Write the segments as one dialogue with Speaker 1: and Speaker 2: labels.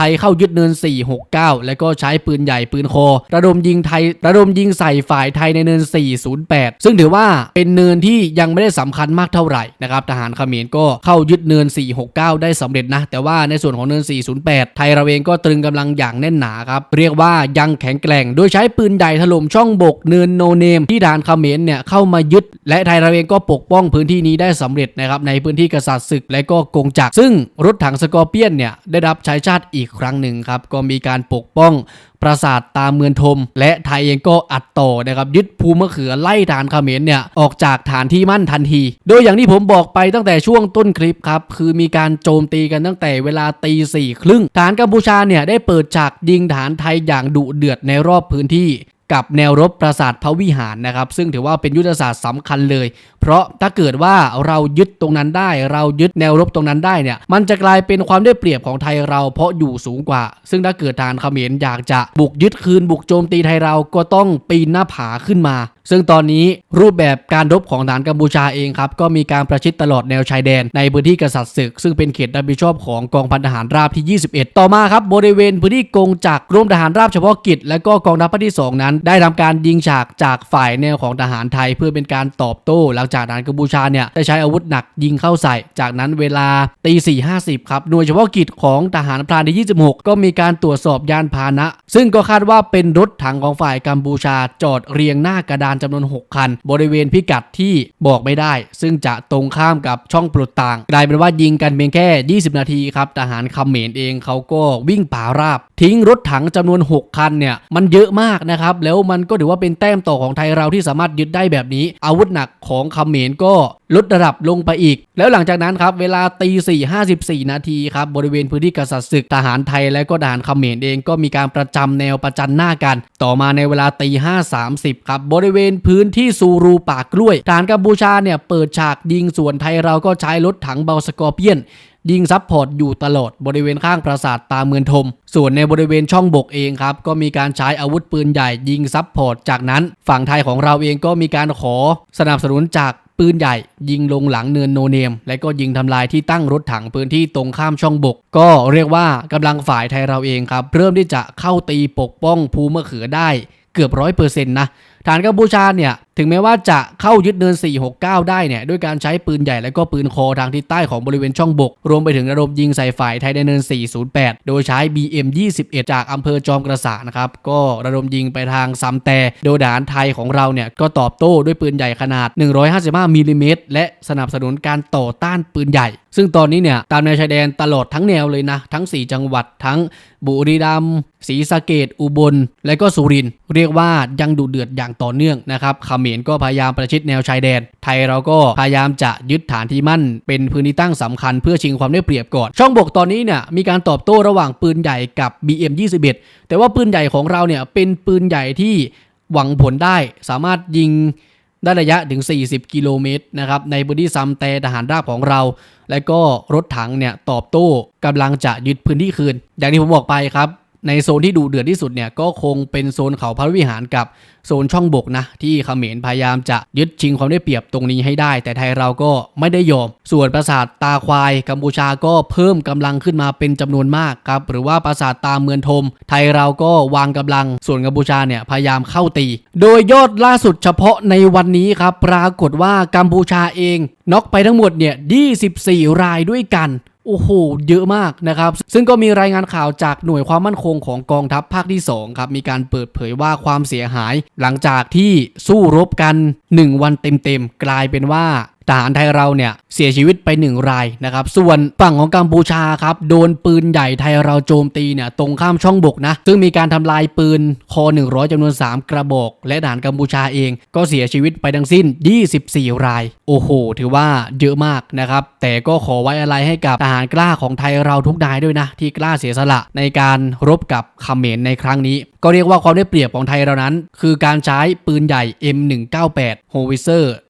Speaker 1: ทยเข้ายึดเนิน 469 แล้วก็ใช้ปืนใหญ่ปืนโค ระดมยิงไทยระดมยิงใส่ฝ่ายไทยในเนิน 408 ซึ่งถือว่าเป็นเนินที่ยังไม่ได้สำคัญมากเท่าไหร่นะครับทหารเขมรก็เข้ายึดเนิน 469 ได้สำเร็จนะ แต่ว่าในส่วนของเนิน 408 ไทยเราเองก็ตรึงกำลังอย่างแน่นหนาครับเรียกว่ายังแข็งแกร่ง โดยใช้ปืนใหญ่ถล่มช่องบกเนินโนเนม ที่ทหารเขมรเนี่ยเข้ามายึด และไทยเราเองก็ปกป้องพื้นที่นี้ได้สำเร็จนะครับในพื้นที่กษัตริย์ศึกและก็กงจักรซึ่งรถถังสกอร์เปียนเนี่ยได้รับใช้ชาติอีกครั้งหนึ่งครับ ก็มีการปกป้องปราสาทตามเมืองทมและไทยเองก็อัดต่อนะครับยึดภูมะเขือไล่ฐานเขมรเนี่ยออกจากฐานที่มั่นทันที โดยอย่างที่ผมบอกไปตั้งแต่ช่วงต้นคลิปครับคือมีการโจมตีกันตั้งแต่เวลาตีสี่ครึ่งฐานกัมพูชาเนี่ยได้เปิดฉากยิงฐานไทยอย่างดุเดือดในรอบพื้นที่ กับแนวรบปราสาทพระวิหารนะครับ ซึ่งถือว่าเป็นยุทธศาสตร์สำคัญเลย เพราะถ้าเกิดว่าเรายึดตรงนั้นได้ เรายึดแนวรบตรงนั้นได้เนี่ย มันจะกลายเป็นความได้เปรียบของไทยเราเพราะอยู่สูงกว่า ซึ่งถ้าเกิดทานเขมรอยากจะบุกยึดคืนบุกโจมตีไทยเราก็ต้องปีนหน้าผาขึ้นมา ซึ่งตอนนี้รูปแบบการรบของฐานกัมพูชาเองครับก็มีการประชิดตลอดแนวชายแดนในพื้นที่กษัตริย์ศึก ซึ่งเป็นเขตรับผิดชอบของกองพันทหารราบที่ 21 ต่อมาครับบริเวณพื้นที่กงจักรกรมทหารราบเฉพาะกิจ และก็กองทัพภาคที่ 2 นั้น ได้ทำการยิงฉากจากฝ่ายแนวของทหารไทย เพื่อเป็นการตอบโต้ หลังจากทหารกัมพูชาเนี่ยได้ใช้อาวุธหนักยิงเข้าใส่ จากนั้นเวลาตีสี่ห้าสิบครับหน่วยเฉพาะกิจของทหารพรานที่ 26 ก็มีการตรวจสอบยานพาหนะ ซึ่งก็คาดว่าเป็นรถถังของฝ่ายกัมพูชาจอดเรียงหน้ากระดานจำนวน 6 คัน บริเวณพิกัดที่บอกไม่ได้ ซึ่งจะตรงข้ามกับช่องปลดต่าง กลายเป็นว่ายิงกันเพียงแค่ 20 นาทีครับทหารเขมรเองเขาก็วิ่งป่าราบ ทิ้งรถถังจำนวน 6 คันเนี่ย มันเยอะมากนะครับ แล้วมันก็ถือว่าเป็นแต้มต่อของไทยเราที่สามารถยึดได้แบบนี้ อาวุธหนักของเขมรก็ ลดระดับลงไปอีก แล้วหลังจากนั้นครับเวลาตีสี่ห้าสิบสี่นาทีครับบริเวณพื้นที่กษัตริย์ศึกทหารไทยและก็ทหารเขมรเองก็มีการประจำแนวประจันหน้ากัน ต่อมาในเวลาตีห้าสามสิบครับบริเวณพื้นที่ซูรูปากกล้วยทหารกัมพูชาเนี่ยเปิดฉากยิงส่วนไทยเราก็ใช้รถถังเบาสกอร์เปียนยิงซับพอร์ตอยู่ตลอดบริเวณข้างปราสาทตาเมืองทม ส่วนในบริเวณช่องบกเองครับ ก็มีการใช้อาวุธปืนใหญ่ยิงซับพอร์ตจากนั้น ฝั่งไทยของเราเองก็มีการขอสนับสนุนจาก ปืนใหญ่ ยิงลงหลังเนินโนเนม และก็ยิงทำลายที่ตั้งรถถังพื้นที่ตรงข้ามช่องบก ก็เรียกว่ากำลังฝ่ายไทยเราเองครับ เริ่มที่จะเข้าตีปกป้องภูมะเขือได้เกือบร้อยเปอร์เซ็นต์นะฐานกัมพูชาเนี่ยถึงแม้ว่าจะเข้ายึดเนิน 469 ได้เนี่ยด้วยการใช้ปืนใหญ่และก็ปืนคอทางทิศใต้ของบริเวณช่องบก รวมไปถึงระดมยิงใส่ฝ่ายไทยในเนิน 408 โดยใช้ BM 21 จากอำเภอจอมกระสานะครับก็ระดมยิงไปทางซัมแต่ โดยทหารไทยของเราเนี่ยก็ตอบโต้ด้วยปืนใหญ่ขนาด 155มิลลิเมตรและสนับสนุนการต่อต้านปืนใหญ่ ซึ่งตอนนี้เนี่ยตามแนวชายแดนตลอดทั้งแนวเลยนะทั้ง 4 จังหวัดทั้งบุรีรัมย์ศรีสะเกดอุบล และก็สุรินทร์เรียกว่ายังดุเดือดอย่างต่อเนื่องนะครับเขมรก็พยายามประชิดแนวชายแดน ไทยเราก็พยายามจะยึดฐานที่มั่น เป็นพื้นที่ตั้งสำคัญเพื่อชิงความได้เปรียบก่อน ช่องบกตอนนี้เนี่ยมีการตอบโต้ระหว่างปืนใหญ่กับ BM 21 แต่ว่าปืนใหญ่ของเราเนี่ยเป็นปืนใหญ่ที่หวังผลได้สามารถยิงได้ระยะถึง 40 กิโลเมตรนะครับในพื้นที่ซัมแต่ทหารราบของเรา และก็รถถังเนี่ยตอบโต้กำลังจะยึดพื้นที่คืน อย่างที่ผมบอกไปครับ ในโซนที่ดูเดือดที่สุดเนี่ยก็คงเป็นโซนเขาพระวิหารกับโซนช่องบกนะที่เขมรพยายามจะยึดชิงความได้เปรียบตรงนี้ให้ได้ แต่ไทยเราก็ไม่ได้ยอม ส่วนปราสาทตาควายกัมพูชาก็เพิ่มกำลังขึ้นมาเป็นจำนวนมากครับหรือว่าปราสาทตาเมืองทม ไทยเราก็วางกำลัง ส่วนกัมพูชาเนี่ยพยายามเข้าตี โดยยอดล่าสุดเฉพาะในวันนี้ครับปรากฏว่ากัมพูชาเองน็อกไปทั้งหมดเนี่ย 24 รายด้วยกัน โอ้โห เยอะมากนะครับ ซึ่งก็มีรายงานข่าวจากหน่วยความมั่นคงของกองทัพภาคที่ 2 ครับ มีการเปิดเผยว่าความเสียหาย หลังจากที่สู้รบกัน 1 วันเต็มๆ กลายเป็นว่า ทหารไทยเราเนี่ยเสียชีวิตไป 1 รายนะครับ ส่วนฝั่งของกัมพูชาครับโดนปืนใหญ่ไทยเราโจมตีเนี่ยตรงข้ามช่องบกนะ ซึ่งมีการทำลายปืนคอ100จำนวน 3 กระบอก และทหารกัมพูชาเองก็เสียชีวิตไปทั้งสิ้น 24 ราย โอ้โห ถือว่าเยอะมากนะครับ แต่ก็ขอไว้อะไรให้กับทหารกล้าของไทยเราทุกนายด้วยนะ ที่กล้าเสียสละในการรบกับเขมรในครั้งนี้ ก็เรียกว่าความได้เปรียบของไทยเรานั้น คือการใช้ปืนใหญ่ M198 h o w i t z e r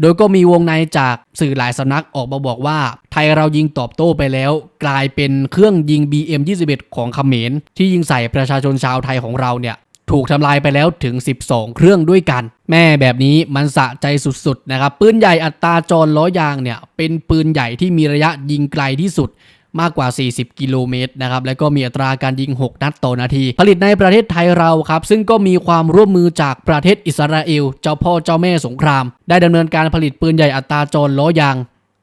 Speaker 1: โดยก็มีวงในจากสื่อหลายสำนักออกมาบอกว่า ไทยเรายิงตอบโต้ไปแล้ว กลายเป็นเครื่องยิง BM21 ของเขมร ที่ยิงใส่ประชาชนชาวไทยของเราเนี่ยถูกทำลายไปแล้วถึง 12 เครื่องด้วยกัน แม่แบบนี้มันสะใจสุดๆนะครับปืนใหญ่อัตราจรล้อยางเนี่ยเป็นปืนใหญ่ที่มีระยะยิงไกลที่สุด มากกว่า 40 กิโลเมตรนะครับและก็มีอัตราการยิง 6 นัดต่อนาที ผลิตในประเทศไทยเราครับ ซึ่งก็มีความร่วมมือจากประเทศอิสราเอล เจ้าพ่อเจ้าแม่สงคราม ได้ดำเนินการผลิตปืนใหญ่อัตราจรล้อยาง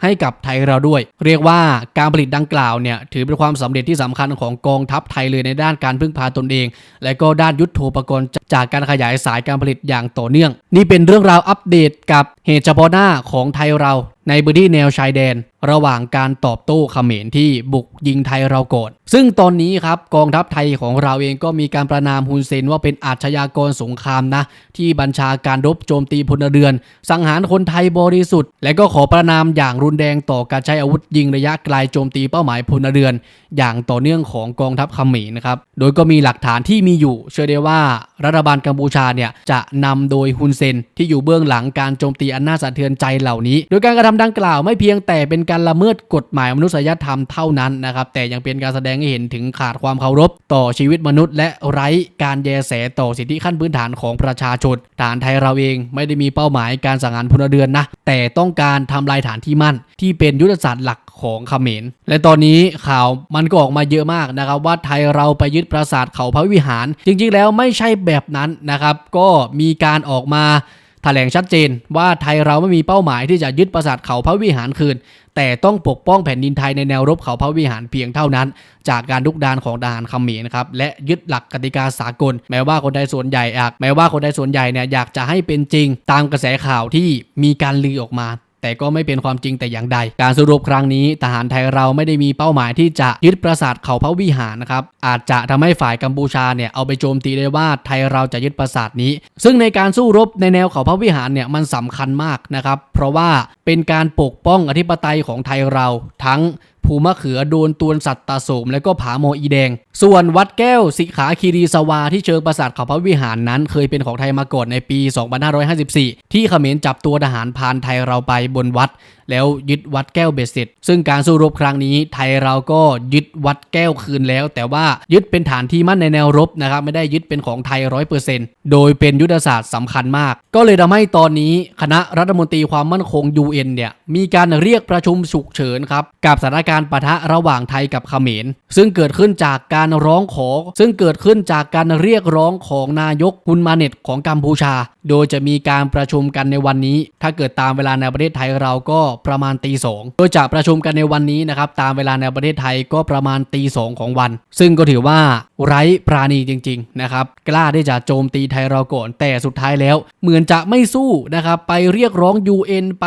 Speaker 1: ให้กับไทยเราด้วย เรียกว่าการผลิตดังกล่าวเนี่ยถือเป็นความสำเร็จที่สำคัญของกองทัพไทยเลยในด้านการพึ่งพาตนเอง และก็ด้านยุทโธปกรณ์ จากการขยายสายการผลิตอย่างต่อเนื่อง นี่เป็นเรื่องราวอัปเดตกับเหตุเฉพาะหน้าของไทยเราในพื้นที่แนวชายแดน ระหว่างการตอบโต้เขมรที่บุกยิงไทยเราก่อนซึ่งตอนนี้ครับกองทัพไทยของเราเองก็มีการประนามฮุนเซนว่าเป็นอาชญากรสงครามนะ ที่บัญชาการรบโจมตีพลเรือน สังหารคนไทยบริสุทธิ์ และก็ขอประนามอย่างรุนแรงต่อการใช้อาวุธยิงระยะไกลโจมตีเป้าหมายพลเรือน อย่างต่อเนื่องของกองทัพเขมรนะครับ โดยก็มีหลักฐานที่มีอยู่ เชื่อได้ว่ารัฐบาลกัมพูชาเนี่ยจะนำโดยฮุนเซนที่อยู่เบื้องหลังการโจมตีอันน่าสะเทือนใจเหล่านี้ โดยการกระทำดังกล่าวไม่เพียงแต่เป็นการละเมิดกฎหมายมนุษยธรรมเท่านั้นนะครับ แต่ยังเป็นการแสดงให้เห็นถึงขาดความเคารพ ต่อชีวิตมนุษย์ และไร้การแยแสต่อสิทธิขั้นพื้นฐานของประชาชนฐานไทยเราเองไม่ได้มีเป้าหมายการสังหารพลเรือนนะแต่ต้องการทำลายฐานที่มั่น ที่เป็นยุทธศาสตร์หลักของเขมร และตอนนี้ข่าวมันก็ออกมาเยอะมากนะครับว่าไทยเราไปยึดปราสาทเขาพระวิหาร จริงๆแล้วไม่ใช่แบบนั้นนะครับก็มีการออกมาแถลงชัดเจนว่าไทยเราไม่มีเป้าหมายที่จะยึดปราสาทเขาพระวิหารคืน แต่ต้องปกป้องแผ่นดินไทยในแนวรบเขาพระวิหารเพียงเท่านั้น จากการลุกดานของทหารเขมรนะครับและยึดหลักกติกาสากล แม้ว่าคนไทยส่วนใหญ่อยากแม้ว่าคนไทยส่วนใหญ่เนี่ยอยากจะให้เป็นจริง ตามกระแสข่าวที่มีการลือออกมา แต่ก็ไม่เป็นความจริงแต่อย่างใด การสรุปครั้งนี้ ทหารไทยเราไม่ได้มีเป้าหมายที่จะยึดปราสาทเขาพระวิหารนะครับอาจจะทำให้ฝ่ายกัมพูชาเนี่ยเอาไปโจมตีได้ว่าไทยเราจะยึดปราสาทนี้ ซึ่งในการสู้รบในแนวเขาพระวิหารเนี่ยมันสำคัญมากนะครับ ราะว่าเป็นการปกป้องอธิปไตยของไทยเรา ทั้งภูมะเขือโดนตวนสัตตาโสมและก็ผาโมอีแดง ส่วนวัดแก้วสิขาคีรีสวาที่เชิงปราสาทเขาพระวิหารนั้น เคยเป็นของไทยมาก่อนในปี 2554 ที่เขมรจับตัวทหารพานไทยเราไปบนวัดแล้วยึดวัดแก้วเบสเสร็จ ซึ่งการสู้รบครั้งนี้ไทยเราก็ยึดวัดแก้วคืนแล้ว แต่ว่ายึดเป็นฐานที่มั่นในแนวรบนะครับไม่ได้ยึดเป็นของไทยร้อยเปอร์เซ็นต์โดยเป็นยุทธศาสตร์สำคัญมาก ก็เลยทำให้ตอนนี้คณะรัฐมนตรีความมั่นคง UN เนี่ยมีการเรียกประชุมฉุกเฉินครับกับสถานการณ์ปะทะระหว่างไทยกับเขมร ซึ่งเกิดขึ้นจากการร้องขอ ซึ่งเกิดขึ้นจากการเรียกร้องของนายกฮุนมาเน็ตของกัมพูชา โดยจะมีการประชุมกันในวันนี้ ถ้าเกิดตามเวลาในประเทศไทยเราก็ประมาณตีสองโดยจะประชุมกันในวันนี้นะครับตามเวลาในประเทศไทยก็ประมาณตีสองของวัน ซึ่งก็ถือว่าไร้ปราณีจริงๆนะครับกล้าที่จะโจมตีไทยเราก่อนแต่สุดท้ายแล้ว เหมือนจะไม่สู้นะครับไปเรียกร้อง UN ไป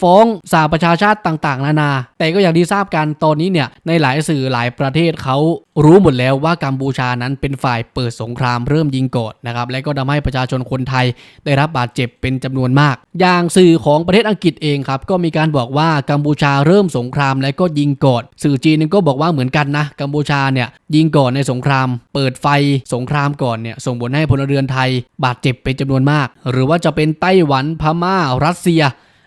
Speaker 1: ฟ้องสหประชาชาติต่างๆ นานา แต่ก็อย่างที่ทราบกันตอนนี้เนี่ยในหลายสื่อหลายประเทศเขารู้หมดแล้วว่ากัมพูชานั้นเป็นฝ่ายเปิดสงครามเริ่มยิงก่อนนะครับและก็ทำให้ประชาชนคนไทยได้รับบาดเจ็บเป็นจำนวนมาก อย่างสื่อของประเทศอังกฤษเองครับก็มีการบอกว่ากัมพูชาเริ่มสงครามและก็ยิงก่อนสื่อจีนก็บอกว่าเหมือนกันนะกัมพูชาเนี่ยยิงก่อนในสงคราม เปิดไฟสงครามก่อนเนี่ยส่งผลให้พลเรือนไทย บาดเจ็บเป็นจำนวนมาก หรือว่าจะเป็นไต้หวันพม่า รัสเซีย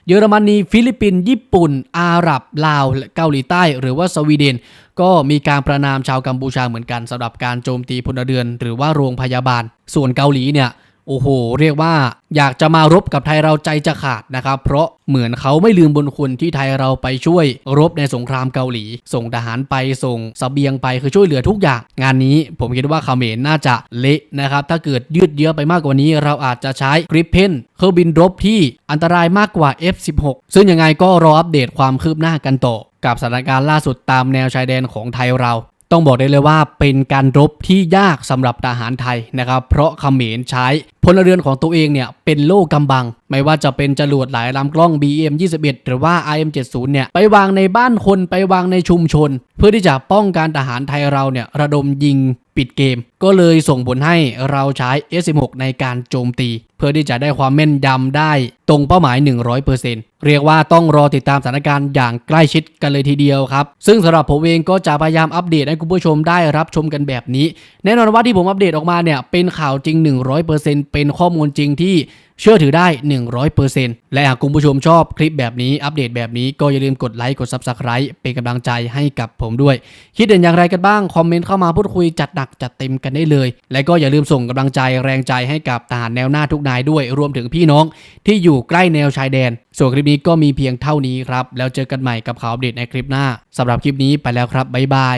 Speaker 1: เยอรมนี ฟิลิปปินส์ญี่ปุ่น อาหรับ ลาวและเกาหลีใต้ หรือว่าสวีเดน ก็มีการประนามชาวกัมพูชาเหมือนกันสำหรับการโจมตีพลเรือน หรือว่าโรงพยาบาล ส่วนเกาหลีเนี่ย โอ้โห เรียกว่าอยากจะมารบกับไทยเราใจจะขาดนะครับ เพราะเหมือนเขาไม่ลืมบุญคุณที่ไทยเราไปช่วยรบในสงครามเกาหลี ส่งทหารไปส่งสเสบียงไปคือช่วยเหลือทุกอย่าง งานนี้ผมคิดว่าเขมรน่าจะเละนะครับ ถ้าเกิดยืดเยื้อไปมากกว่านี้เราอาจจะใช้กริปเพนเครื่องบินรบที่อันตรายมากกว่า F16 ซึ่งยังไงก็รออัปเดตความคืบหน้ากันต่อกับสถานการณ์ล่าสุดตามแนวชายแดนของไทยเรา ต้องบอกได้เลยว่าเป็นการรบที่ยากสำหรับทหารไทยนะครับ เพราะเขมรใช้พลเรือนของตัวเองเนี่ยเป็นโล่กำบัง ไม่ว่าจะเป็นจรวดหลายลำกล้อง BM 21หรือว่า IM 70เนี่ยไปวางในบ้านคนไปวางในชุมชน เพื่อที่จะป้องกันทหารไทยเราเนี่ยระดมยิงปิดเกม ก็เลยส่งผลให้เราใช้ S16 ในการโจมตี เพื่อที่จะได้ความแม่นยำได้ตรงเป้าหมาย 100%เรียกว่าต้องรอติดตามสถานการณ์อย่างใกล้ชิดกันเลยทีเดียวครับ ซึ่งสำหรับผมเองก็จะพยายามอัปเดตให้คุณผู้ชมได้รับชมกันแบบนี้ แน่นอนว่าที่ผมอัปเดตออกมาเนี่ยเป็นข่าวจริง 100%เป็นข้อมูลจริงที่เชื่อถือได้ 100%และหากคุณผู้ชมชอบคลิปแบบนี้อัปเดตแบบนี้ก็อย่าลืมกดไลค์กด Subscribe เป็นกำลังใจให้กับผมด้วย คิดเห็นอย่างไรกันบ้าง คอมเมนต์เข้ามาพูดคุยจัดหนักจัดเต็มกันได้เลย และก็อย่าลืมส่งกำลังใจแรงใจให้กับทหารแนวหน้าทุกนายด้วยรวมถึงพี่น้องที่อยู่ใกล้แนวชายแดน ส่วนคลิปนี้ก็มีเพียงเท่านี้ครับแล้วเจอกันใหม่กับข่าวอัปเดตในคลิปหน้าสำหรับคลิปนี้ไปแล้วครับบ๊ายบาย